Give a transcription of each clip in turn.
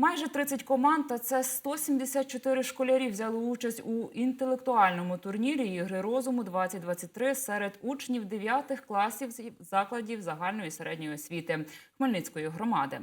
Майже 30 команд та це 174 школярі взяли участь у інтелектуальному турнірі ігри розуму 2023 серед учнів 9 класів закладів загальної середньої освіти Хмельницької громади.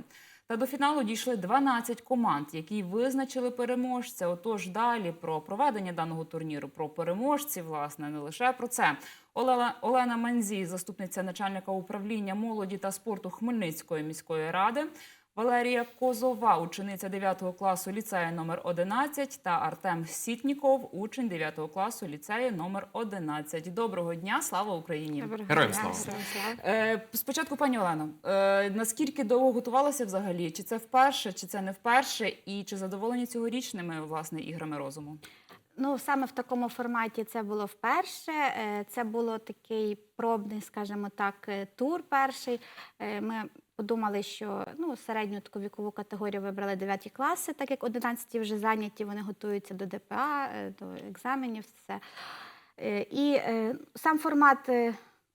Та до фіналу дійшли 12 команд, які визначили переможця. Отож, далі про проведення даного турніру, про переможців, власне, не лише про це. Олена, Олена Манзій, заступниця начальника управління молоді та спорту Хмельницької міської ради. Валерія Козова, учениця 9 класу ліцею номер 11 та Артем Сітніков, учень 9 класу ліцею номер 11. Доброго дня, слава Україні! Доброго Героям дня, слава. Е, спочатку, пані Олено, е, наскільки довго готувалася взагалі? Чи це вперше, чи це не вперше? І чи задоволені цьогорічними власне іграми розуму? Ну, саме в такому форматі це було вперше. Е, Це було такий пробний, скажімо так, тур перший. Ми подумали, що ну, середню таку вікову категорію вибрали 9 класи, так як 11 вже зайняті, вони готуються до ДПА, е, до екзаменів. Все. Е, І е, сам формат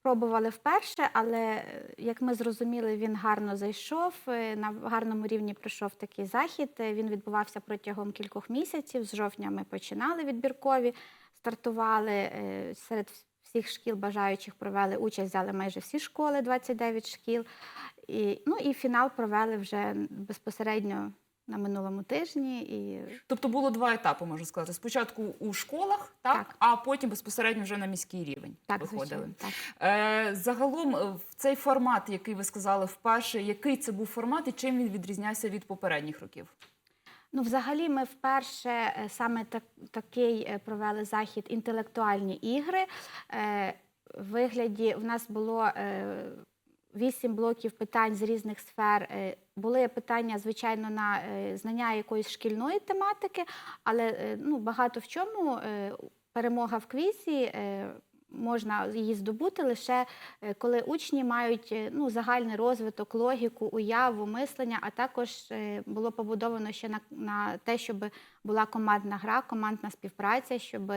пробували вперше, але як ми зрозуміли, він гарно зайшов. На гарному рівні пройшов такий захід. Він відбувався протягом кількох місяців. З жовтня ми починали відбіркові, стартували серед всіх шкіл бажаючих провели участь, взяли майже всі школи, 29 шкіл. І, ну і фінал провели вже безпосередньо на минулому тижні. І Тобто було два етапи, можу сказати. Спочатку у школах, так, Так. а потім безпосередньо вже на міський рівень так, виходили. звичайно, так. Е, загалом, е, в цей формат, який ви сказали вперше, який це був формат і чим він відрізнявся від попередніх років? Ну, взагалі, ми вперше е, саме так, такий е, провели захід інтелектуальні ігри. Е, В вигляді в нас було вісім блоків питань з різних сфер. Були питання, звичайно, на знання якоїсь шкільної тематики, але ну, багато в чому перемога в квізі. Можна її здобути лише е, коли учні мають е, ну, загальний розвиток, логіку, уяву, мислення, а також е, було побудовано ще на, на те, щоб була командна гра, командна співпраця, щоб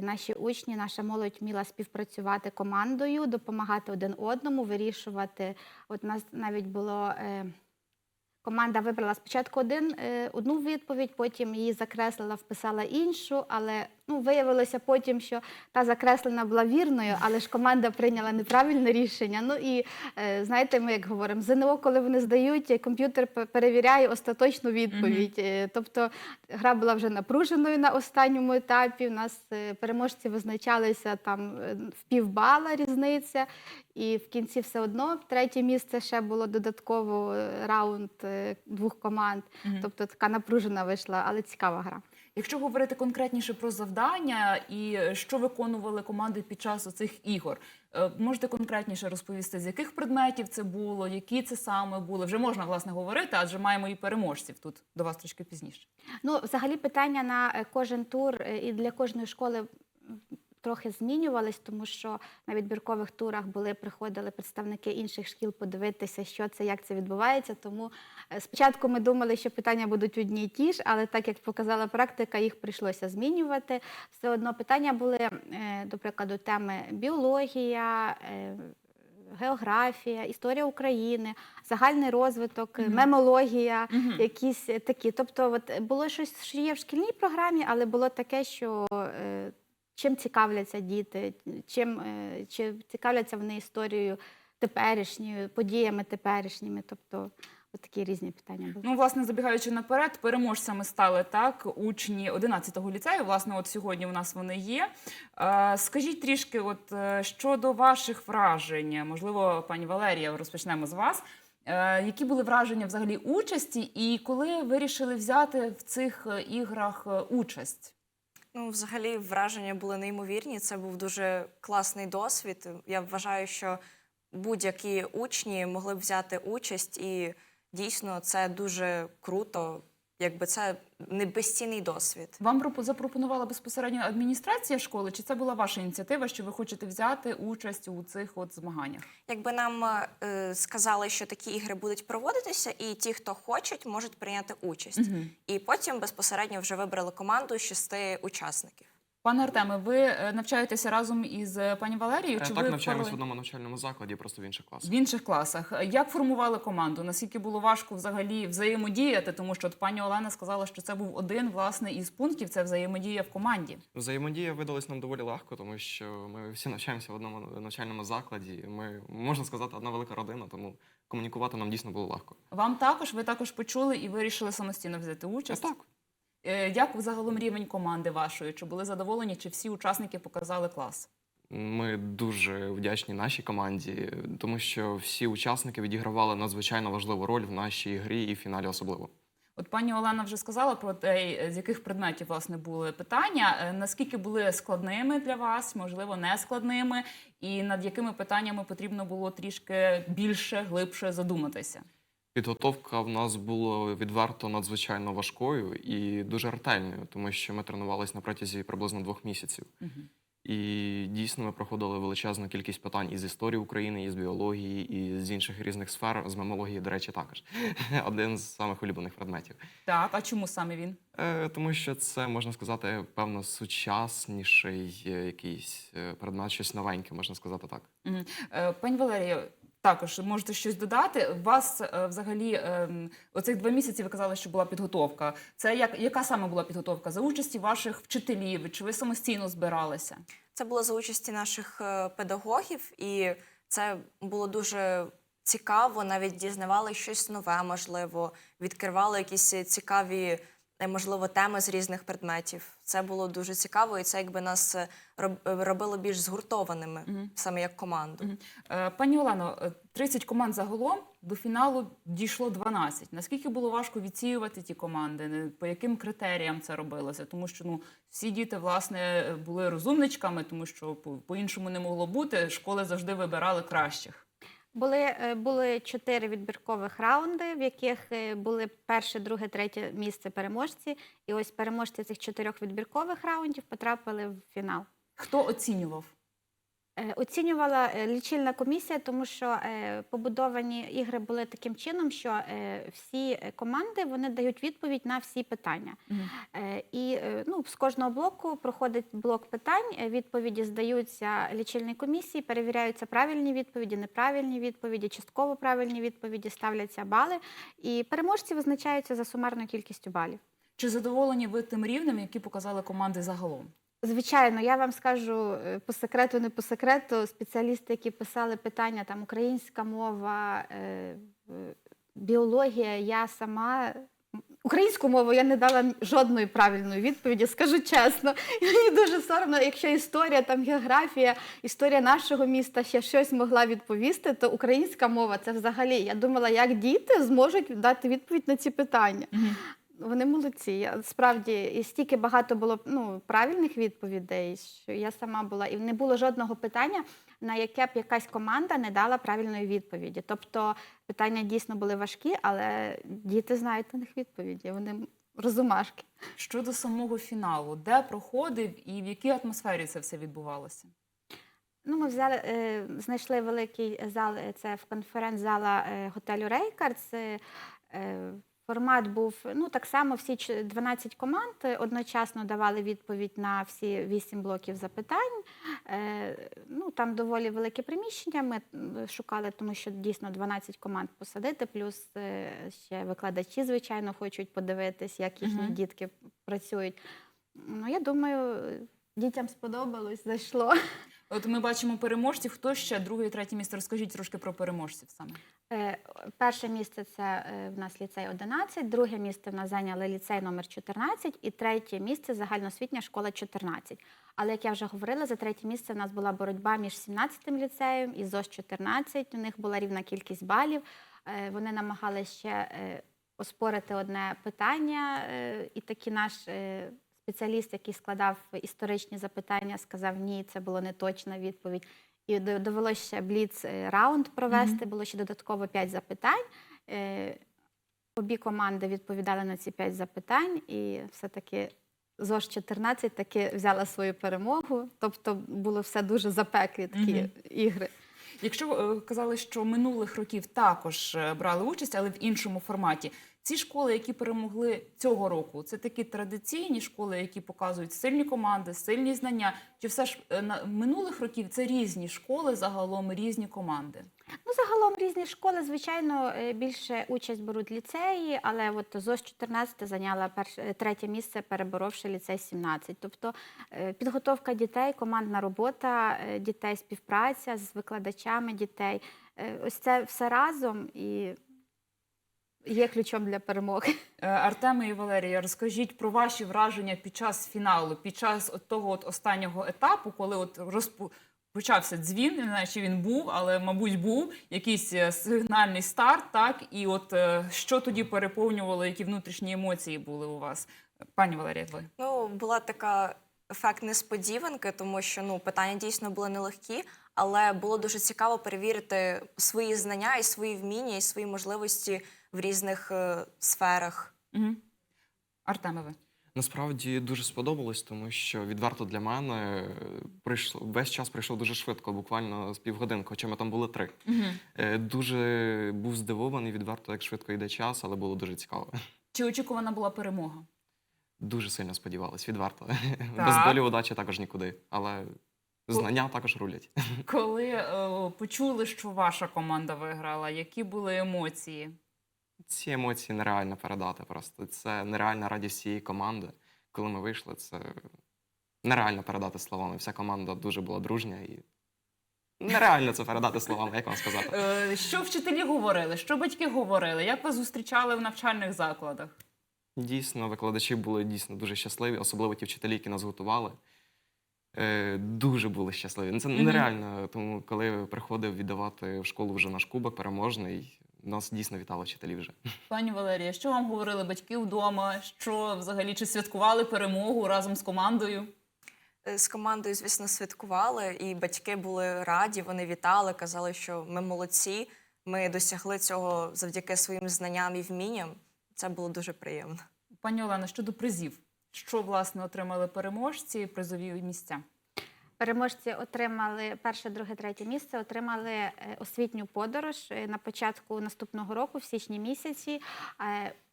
наші учні, наша молодь вміла співпрацювати командою, допомагати один одному, вирішувати. От у нас навіть було. Команда вибрала спочатку один, одну відповідь, потім її закреслила, вписала іншу, але ну, виявилося потім, що та закреслена була вірною, але ж команда прийняла неправильне рішення. Ну і е, знаєте, ми як говоримо, ЗНО, коли вони здають, е, комп'ютер перевіряє остаточну відповідь. Е, Тобто гра була вже напруженою на останньому етапі. У нас переможці визначалися там в півбала різниця. І в кінці все одно третє місце ще було додатково раунд двох команд. Тобто така напружена вийшла, але цікава гра. Якщо говорити конкретніше про завдання і що виконували команди під час оцих ігор, е, можете конкретніше розповісти, з яких предметів це було, які це саме були? Вже можна власне говорити, адже маємо і переможців тут до вас трішки пізніше. Ну, взагалі, питання на е, кожен тур е, і для кожної школи. Трохи змінювались, тому що на відбіркових турах були приходили представники інших шкіл подивитися, що це, як це відбувається. Тому спочатку ми думали, що питання будуть одні й ті ж, але так як показала практика, їх прийшлося змінювати. Все одно питання були, е, до прикладу, теми біологія. е, Географія, історія України, загальний розвиток, мемологія, якісь е, такі. Тобто, от е, було щось, що є в шкільній програмі, але було таке, що е, чим цікавляться діти, чим е, чи цікавляться вони історією теперішньою, подіями теперішніми. Тобто, от такі різні питання були. Ну, власне, забігаючи наперед, переможцями стали так учні 11-го ліцею. Власне, от сьогодні у нас вони є. Е, Скажіть трішки, от е, щодо ваших вражень, можливо, пані Валерія, розпочнемо з вас. Е, Які були враження взагалі участі, і коли вирішили взяти в цих е, іграх е, участь? Ну, взагалі, враження були неймовірні. Це був дуже класний досвід. Я вважаю, що будь-які учні могли б взяти участь, і дійсно це дуже круто. Якби це не безцінний досвід. Вам пропо- запропонувала безпосередньо адміністрація школи, чи це була ваша ініціатива, що ви хочете взяти участь у цих от змаганнях? Якби нам е, сказали, що такі ігри будуть проводитися, і ті, хто хочуть, можуть прийняти участь. І потім безпосередньо вже вибрали команду з шести учасників. Пане Артеме, ви е, навчаєтеся разом із е, пані Валерією? Е, Чи Так, ви навчаємось в одному навчальному закладі, просто в інших класах. в інших класах? Як формували команду? Наскільки було важко взагалі взаємодіяти? Тому що от пані Олена сказала, що це був один власне із пунктів це взаємодія в команді. Взаємодія видалась нам доволі легко, тому що ми всі навчаємося в одному навчальному закладі. Ми можна сказати, одна велика родина, тому комунікувати нам дійсно було легко. Вам також ви також почули і вирішили самостійно взяти участь. Так, Е, Як загалом рівень команди вашої? Чи були задоволені? Чи всі учасники показали клас? ми дуже вдячні нашій команді, тому що всі учасники відігравали надзвичайно важливу роль в нашій грі і в фіналі особливо. От пані Олена вже сказала про те, е, з яких предметів власне були питання. Е, Наскільки були складними для вас, можливо, не складними, і над якими питаннями потрібно було трішки більше, глибше задуматися? Підготовка в нас була відверто надзвичайно важкою і дуже ретельною, тому що ми тренувалися на протязі приблизно двох місяців. І дійсно ми проходили величезну кількість питань із історії України, із біології, і з інших різних сфер, з мемології, до речі, також один з самих улюблених предметів. Так, а чому саме він? Е, Тому що це можна сказати, певно, сучасніший е, якийсь е, предмет, щось новеньке, можна сказати так. Мгм. Е, Пані Валерія, також можете щось додати. У вас е, взагалі ем, оцих два місяці ви казали, що була підготовка. Це як яка саме була підготовка за участі ваших вчителів? Чи ви самостійно збиралися? Це було за участі наших е, педагогів, і це було дуже цікаво. Навіть дізнавали щось нове, можливо, відкривали якісь цікаві, можливо, теми з різних предметів. Це було дуже цікаво, і це якби нас е, е, робило більш згуртованими, саме як команду. Е, Пані Олено, е, 30 команд загалом до фіналу дійшло 12. Наскільки було важко відсіювати ті команди? По яким критеріям це робилося? Тому що ну всі діти власне були розумничками, тому що по- по-іншому не могло бути. Школи завжди вибирали кращих. Були, е, були чотири відбіркових раунди, в яких е, були перше, друге, третє місце переможці. І ось переможці цих чотирьох відбіркових раундів потрапили в фінал. Хто оцінював? Е, Оцінювала е, лічильна комісія, тому що е, побудовані ігри були таким чином, що всі команди вони дають відповідь на всі питання. Е, І ну, з кожного блоку проходить блок питань. Відповіді здаються лічильній комісії, перевіряються правильні відповіді, неправильні відповіді, частково правильні відповіді, ставляться бали. І переможці визначаються за сумарною кількістю балів. Чи задоволені ви тим рівнем, який показали команди загалом? Звичайно, я вам скажу е, по секрету, не по секрету. Спеціалісти, які писали питання там українська мова, е, біологія, я сама. Українську мову я не дала жодної правильної відповіді, скажу чесно. Мені дуже соромно, якщо історія, там географія, історія нашого міста ще щось могла відповісти, то українська мова це взагалі. Я думала, як діти зможуть дати відповідь на ці питання. Вони молодці. Я справді і стільки багато було ну, правильних відповідей, що я сама була, і не було жодного питання, на яке б якась команда не дала правильної відповіді. Тобто питання дійсно були важкі, але діти знають на них відповіді. Вони розумашки. Щодо самого фіналу, де проходив і в якій атмосфері це все відбувалося? Ну, ми взяли, е, знайшли великий зал, е, це в конференц-зала е, готелю Рейкардс. Е, е, Формат був ну так само. Всі ч- 12 команд е, одночасно давали відповідь на всі 8 блоків запитань. Е, ну там доволі велике приміщення. Ми шукали, тому що дійсно 12 команд посадити, плюс е, ще викладачі, звичайно, хочуть подивитись, як їхні Мгм. дітки працюють. Ну я думаю, дітям сподобалось, зайшло. От ми бачимо переможців. Хто ще друге і третє місце? Розкажіть трошки про переможців саме. Е, Перше місце це е, в нас ліцей 11, друге місце в нас зайняли ліцей номер 14 і третє місце загальноосвітня школа 14. Але як я вже говорила, за третє місце в нас була боротьба між 17-м ліцеєм і ЗОС 14. У них була рівна кількість балів. Е, Вони намагалися ще оспорити одне питання, і такий наш спеціаліст, який складав історичні запитання, сказав ні, це була не точна відповідь. І довелося ще бліц е, раунд провести. Було ще додатково 5 запитань. Е, Обі команди відповідали на ці 5 запитань, і все-таки ЗОЖ 14 таки взяла свою перемогу. Тобто було все дуже запеклі такі Мгм. ігри. Якщо е, казали, що минулих років також брали участь, але в іншому форматі. Ці школи, які перемогли цього року, це такі традиційні школи, які показують сильні команди, сильні знання. Чи все ж е, на минулих років це різні школи, загалом різні команди? Ну, загалом різні школи, звичайно, е, більше участь беруть ліцеї, але от ЗОС 14 зайняла перше, е, третє місце, переборовши ліцей 17. Тобто підготовка дітей, командна робота дітей, співпраця з викладачами дітей. Ось це все разом і є ключом для перемоги. Е, Артеме і Валерія, розкажіть про ваші враження під час фіналу, під час от того от останнього етапу, коли от розпу... почався дзвін, не знаю, чи він був, але мабуть був якийсь е, сигнальний старт, так? І от е, що тоді переповнювало, які внутрішні емоції були у вас, пані Валерія, ви? Ну, була така ефект несподіванки, тому що ну питання дійсно були нелегкі, але було дуже цікаво перевірити свої знання і свої вміння, і свої можливості в різних е, сферах. угу. Артеме, ви Насправді дуже сподобалось, тому що відверто для мене е, прийшло весь час прийшов дуже швидко, буквально з півгодинки, хоча ми там були три. угу. Е, Дуже був здивований відверто, як швидко йде час, але було дуже цікаво. чи очікувана була перемога? Дуже сильно сподівалась, відверто. Так. Без долі удачі також нікуди. Але знання також рулять. Коли е, почули, що ваша команда виграла, які були емоції? Ці емоції нереально передати просто. Це нереальна радість всієї команди. Коли ми вийшли, це нереально передати словами. Вся команда дуже була дружня і нереально це передати словами, як вам сказати. Е, Що вчителі говорили, що батьки говорили, як вас зустрічали в навчальних закладах? Дійсно, викладачі були дійсно дуже щасливі, особливо ті вчителі, які нас готували. Е, дуже були щасливі. Ну, Це нереально. Тому коли приходив віддавати в школу вже наш кубок переможний, нас дійсно вітали вчителі вже. Пані Валерія, що вам говорили батьки вдома? Що взагалі чи святкували перемогу разом з командою? Е, З командою, звісно, святкували, і батьки були раді, вони вітали, казали, що ми молодці, ми досягли цього завдяки своїм знанням і вмінням. Це було дуже приємно. Пані Олена, щодо призів, що власне отримали переможці, призові місця? Переможці отримали перше, друге, третє місце, отримали е, освітню подорож е, на початку наступного року, в січні місяці.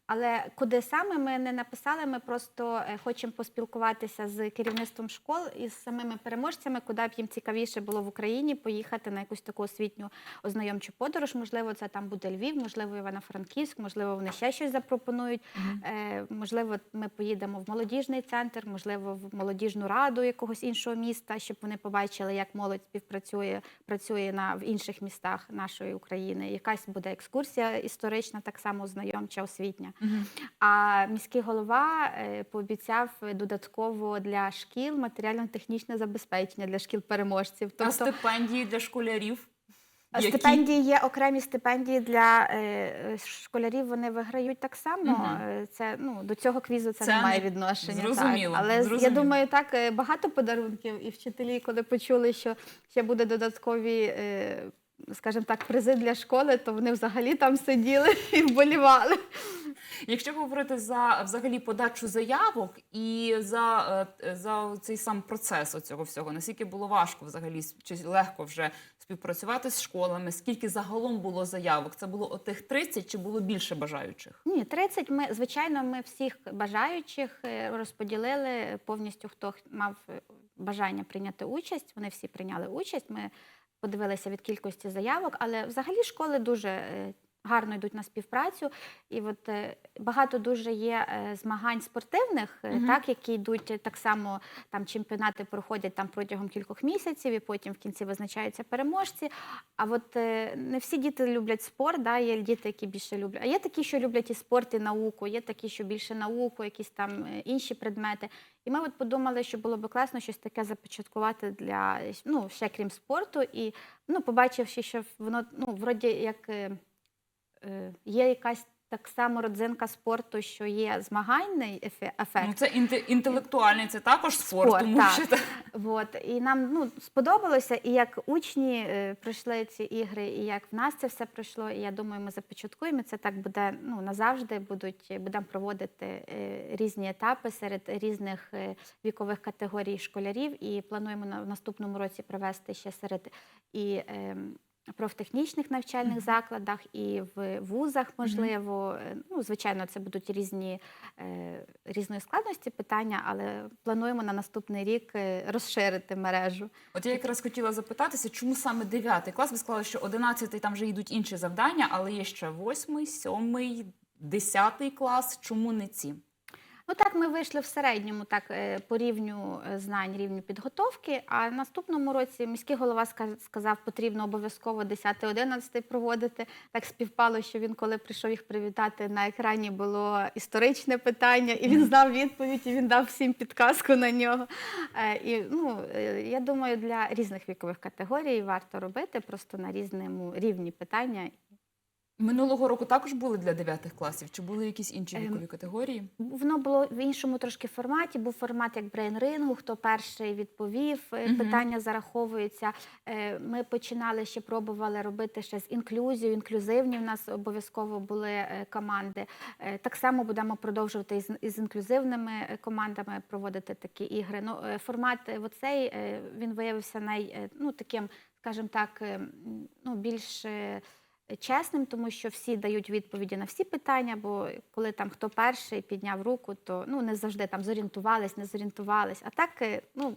Але куди саме ми не написали, ми просто е, хочемо поспілкуватися з керівництвом школ і з самими переможцями, куди б їм цікавіше було в Україні поїхати на якусь таку освітню ознайомчу подорож. Можливо, це там буде Львів, можливо, Івано-Франківськ, можливо, вони ще щось запропонують. Е, Можливо, ми поїдемо в молодіжний центр, можливо, в молодіжну раду якогось іншого міста, щоб вони побачили, як молодь співпрацює працює на в інших містах нашої України. Якась буде екскурсія історична, так само знайомча, освітня. А міський голова е, пообіцяв додатково для шкіл матеріально-технічне забезпечення для шкіл переможців. А стипендії для школярів? Які? Стипендії є окремі стипендії для е, школярів. Вони виграють так само. Е, Це ну до цього квізу це, Це не має відношення. зрозуміло, Так. Але зрозуміло. я думаю, так е, багато подарунків, і вчителі, коли почули, що ще буде додаткові. е, Скажімо так, призи для школи, то вони взагалі там сиділи і вболівали. Якщо говорити за взагалі подачу заявок і за, е, за цей сам процес цього всього, наскільки було важко взагалі чи легко вже співпрацювати з школами? Скільки загалом було заявок? Це було отих 30 чи було більше бажаючих? Ні, 30 ми, звичайно, ми всіх бажаючих е, розподілили повністю, хто мав е, бажання прийняти участь. Вони всі прийняли участь. Ми подивилися від кількості заявок, але взагалі школи дуже гарно йдуть на співпрацю. І от е, багато дуже є е, змагань спортивних, Мгм. так, які йдуть так само, там чемпіонати проходять там протягом кількох місяців, і потім в кінці визначаються переможці. А от не всі діти люблять спорт, да, є діти, які більше люблять. А є такі, що люблять і спорт, і науку, є такі, що більше науку, якісь там інші предмети. І ми от подумали, що було б класно щось таке започаткувати для ну, ще крім спорту. І ну, побачивши, що воно ну, вроді як є якась так само родзинка спорту, що є змагальний ефект. Ну це інте- інтелектуальний, це також спорт, Спорт, тому так. що та- Вот. І нам ну, сподобалося, і як учні е, пройшли ці ігри, і як в нас це все пройшло. І я думаю, ми започаткуємо. Це так буде ну, назавжди. Будуть, будемо проводити е, різні етапи серед різних е, вікових категорій школярів. І плануємо на, в наступному році провести ще серед і. Профтехнічних навчальних закладах, і в вузах, можливо. Ну, звичайно, це будуть різні е, різної складності питання, але плануємо на наступний рік е, розширити мережу. От я якраз хотіла запитатися, чому саме 9 клас? Ви сказали, що 11 там вже йдуть інші завдання, але є ще 8, 7, 10 клас. Чому не ці? Ну так, ми вийшли в середньому так е, по рівню е, знань, рівню підготовки. А наступному році міський голова ска- сказав, потрібно обов'язково 10-11 проводити. Так співпало, що він, коли прийшов їх привітати, на екрані було історичне питання, і він знав відповідь, і він дав всім підказку на нього. Е, І ну я думаю, для різних вікових категорій варто робити просто на різному рівні питання. Минулого року також були для 9 класів. Чи були якісь інші Ем, вікові категорії? Воно було в іншому трошки форматі. Був формат як брейн-рингу, хто перший відповів, Мгм. питання зараховуються. Е, Ми починали ще пробували робити ще з інклюзією. Інклюзивні в нас обов'язково були е, команди. Так само будемо продовжувати із, інклюзивними командами проводити такі ігри. Ну, формат оцей він виявився най, ну, таким, скажімо так, е, ну, більш. Чесним, тому що всі дають відповіді на всі питання, бо коли там хто перший підняв руку, то ну не завжди там зорієнтувались, не зорієнтувались. А так, е, ну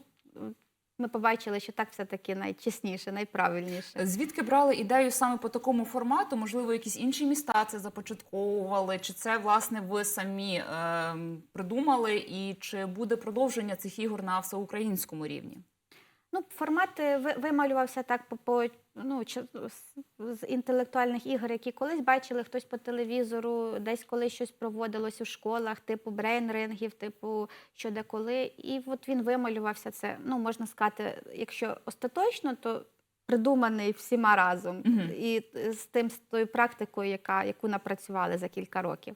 ми побачили, що так все-таки найчесніше, найправильніше. Звідки брали ідею саме по такому формату? Можливо, якісь інші міста це започатковували? Чи це власне ви самі е, придумали? І чи буде продовження цих ігор на всеукраїнському рівні? Ну, формат е, вималювався так по, по ну, з- інтелектуальних ігор, які колись бачили хтось по телевізору, десь колись щось проводилось у школах, типу брейн-рингів, типу що де коли. І от він вималювався це, ну, можна сказати, якщо остаточно, то придуманий всіма разом. Мгм. І з тим, з тою практикою, яка, яку напрацювали за кілька років.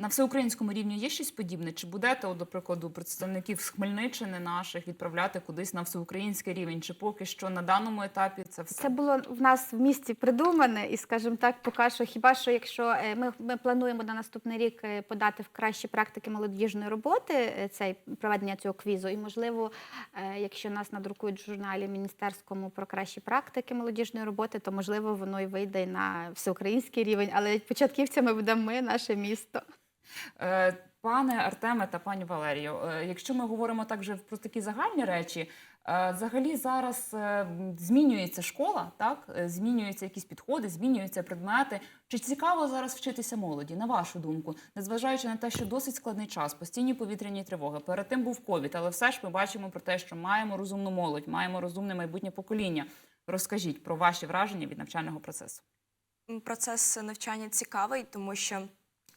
На всеукраїнському рівні є щось подібне? Чи будете, от, до прикладу, представників з Хмельниччини наших відправляти кудись на всеукраїнський рівень? Чи поки що на даному етапі це все? Це було в нас в місті придумане, і, скажімо так, поки що, хіба що якщо е, ми, ми плануємо на наступний рік е, подати в кращі практики молодіжної роботи е, цей проведення цього квізу, і можливо, якщо нас надрукують в журналі міністерському про кращі практики молодіжної роботи, то можливо воно і вийде на всеукраїнський рівень. Але початківцями будемо ми, наше місто. Е, Пане Артеме та пані Валерію, е, якщо ми говоримо так вже про такі загальні речі, е, взагалі зараз змінюється школа, так змінюються якісь підходи, змінюються предмети. Чи цікаво зараз вчитися молоді, на вашу думку, незважаючи на те, що досить складний час, постійні повітряні тривоги. Перед тим був ковід, але все ж ми бачимо про те, що маємо розумну молодь, маємо розумне майбутнє покоління. Розкажіть про ваші враження від навчального процесу. Процес навчання цікавий, тому що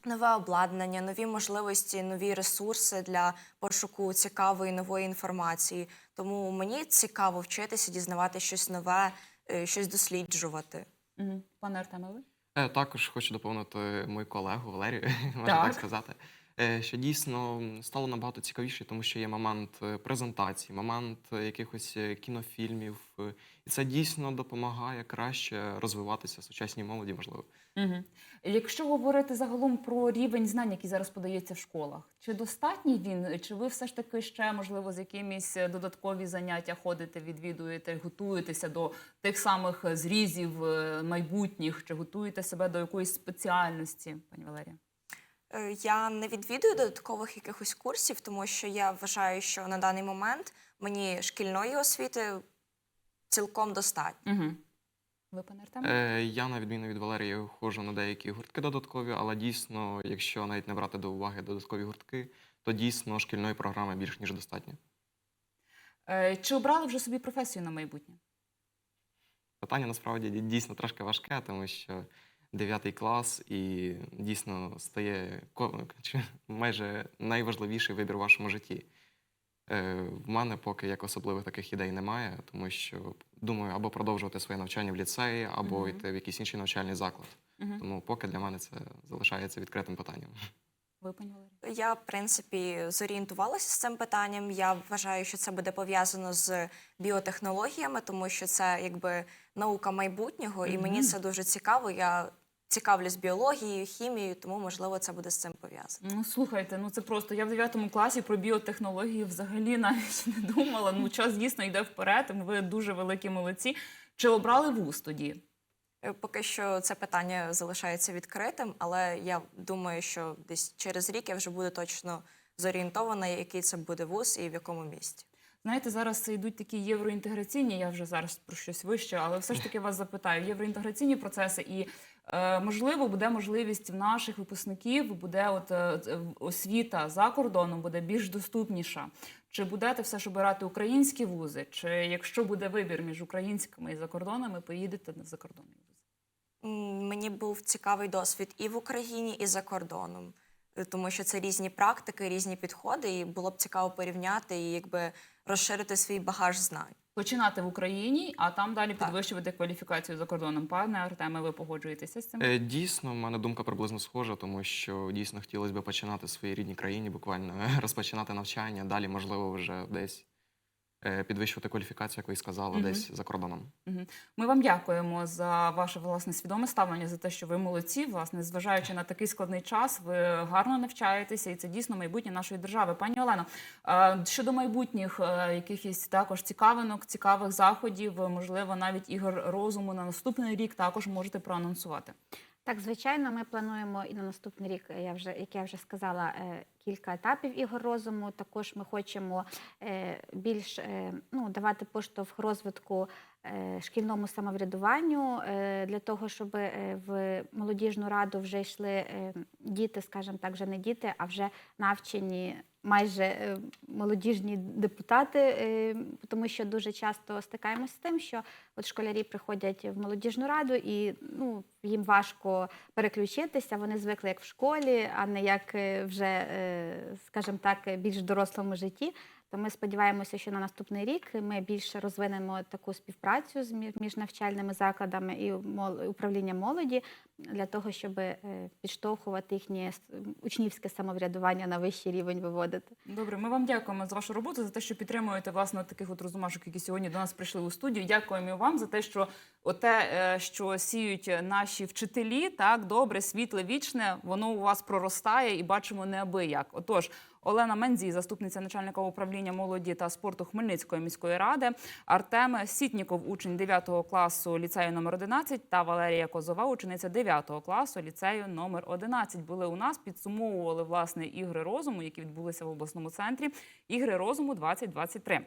нове обладнання, нові можливості, нові ресурси для пошуку цікавої нової інформації. Тому мені цікаво вчитися, дізнавати щось нове, е, щось досліджувати. Угу. Пане Артеме, ви? Е, Також хочу доповнити мою колегу Валерію, можна Так. сказати. е, Що дійсно стало набагато цікавіше, тому що є момент презентації, момент якихось кінофільмів, і це дійсно допомагає краще розвиватися сучасній молоді, можливо. Угу. Якщо говорити загалом про рівень знань, який зараз подається в школах, чи достатній він, чи ви все ж таки ще можливо з якимись додаткові заняття ходите, відвідуєте, готуєтеся до тих самих зрізів е, майбутніх, чи готуєте себе до якоїсь спеціальності, пані Валерія? Е, Я не відвідую додаткових якихось курсів, тому що я вважаю, що на даний момент мені шкільної освіти цілком достатньо. Угу. Ви, пане Артеме? Е, Я, на відміну від Валерії, ходжу на деякі гуртки додаткові, але дійсно, якщо навіть не брати до уваги додаткові гуртки, то дійсно шкільної програми більш ніж достатньо. Е, Чи обрали вже собі професію на майбутнє? Питання насправді дійсно трошки важке, тому що 9 клас і дійсно стає майже найважливіший вибір у вашому житті. Е, В мене поки як особливих таких ідей немає, тому що думаю або продовжувати своє навчання в ліцеї, або Мгм. йти в якийсь інший навчальний заклад. Угу. Тому поки для мене це залишається відкритим питанням. Ви, пані? Я, в принципі, зорієнтувалася з цим питанням. Я вважаю, що це буде пов'язано з біотехнологіями, тому що це якби наука майбутнього, і мені це дуже цікаво. Я цікавлюсь біологією, хімією, тому можливо це буде з цим пов'язано. Ну, слухайте, ну це просто я в 9 класі про біотехнології взагалі навіть не думала. Ну, час дійсно йде вперед. Ви дуже великі молодці. Чи обрали вуз тоді? Е, Поки що це питання залишається відкритим, але я думаю, що десь через рік я вже буду точно зорієнтована, який це буде вуз і в якому місті. Знаєте, зараз йдуть такі євроінтеграційні, я вже зараз про щось вище, але все ж таки вас запитаю, євроінтеграційні процеси і можливо буде можливість в наших випускників, буде от е, освіта за кордоном буде більш доступніша. Чи будете все ж обирати українські вузи, чи якщо буде вибір між українськими і закордонними, поїдете на закордонний вузи? Мені був цікавий досвід і в Україні, і за кордоном, Е, тому що це різні практики, різні підходи, і було б цікаво порівняти і якби розширити свій багаж знань. Починати в Україні, а там далі Так. підвищувати кваліфікацію за кордоном. Пане Артеме, ви погоджуєтеся з цим? Е, Дійсно, в мене думка приблизно схожа, тому що дійсно хотілося б починати в своїй рідній країні, буквально розпочинати навчання. Далі, можливо, вже десь е, підвищувати кваліфікацію, як ви і сказали, Мгм. десь за кордоном. Мгм. Ми вам дякуємо за ваше власне свідоме ставлення, за те, що ви молодці. Власне, зважаючи на такий складний час, ви гарно навчаєтеся, і це дійсно майбутнє нашої держави. Пані Олено, е, щодо майбутніх е, якихось також цікавинок, цікавих заходів, е, можливо, навіть ігор розуму на наступний рік також можете проанонсувати. Так, звичайно, ми плануємо і на наступний рік, е, я вже як я вже сказала, е, кілька етапів ігор розуму. Також ми хочемо е, більш ну, давати поштовх розвитку шкільному самоврядуванню е, для того, щоб е, в молодіжну раду вже йшли е, діти, скажімо так, вже не діти, а вже навчені. Майже е, молодіжні депутати, е, тому що дуже часто стикаємося з тим, що от школярі приходять в молодіжну раду, і ну їм важко переключитися. Вони звикли як в школі, а не як е, вже, е, скажімо так, більш дорослому житті. То ми сподіваємося, що на наступний рік ми більше розвинемо таку співпрацю з мі- між навчальними закладами і управлінням молоді для того, щоб е, підштовхувати їхнє учнівське самоврядування на вищий рівень виводити. Добре, ми вам дякуємо за вашу роботу, за те, що підтримуєте власне таких от розумашок, які сьогодні до нас прийшли у студію. Дякуємо вам за те, що оте, е, що сіють наші вчителі, так добре, світле, вічне, воно у вас проростає і бачимо неабияк. Отож. Олена Мензі, заступниця начальника управління молоді та спорту Хмельницької міської ради, Артем Сітніков, учень 9 класу ліцею номер 11 та Валерія Козова, учениця 9 класу ліцею номер 11. Були у нас, підсумовували власне ігри розуму, які відбулися в обласному центрі. Ігри розуму 2023.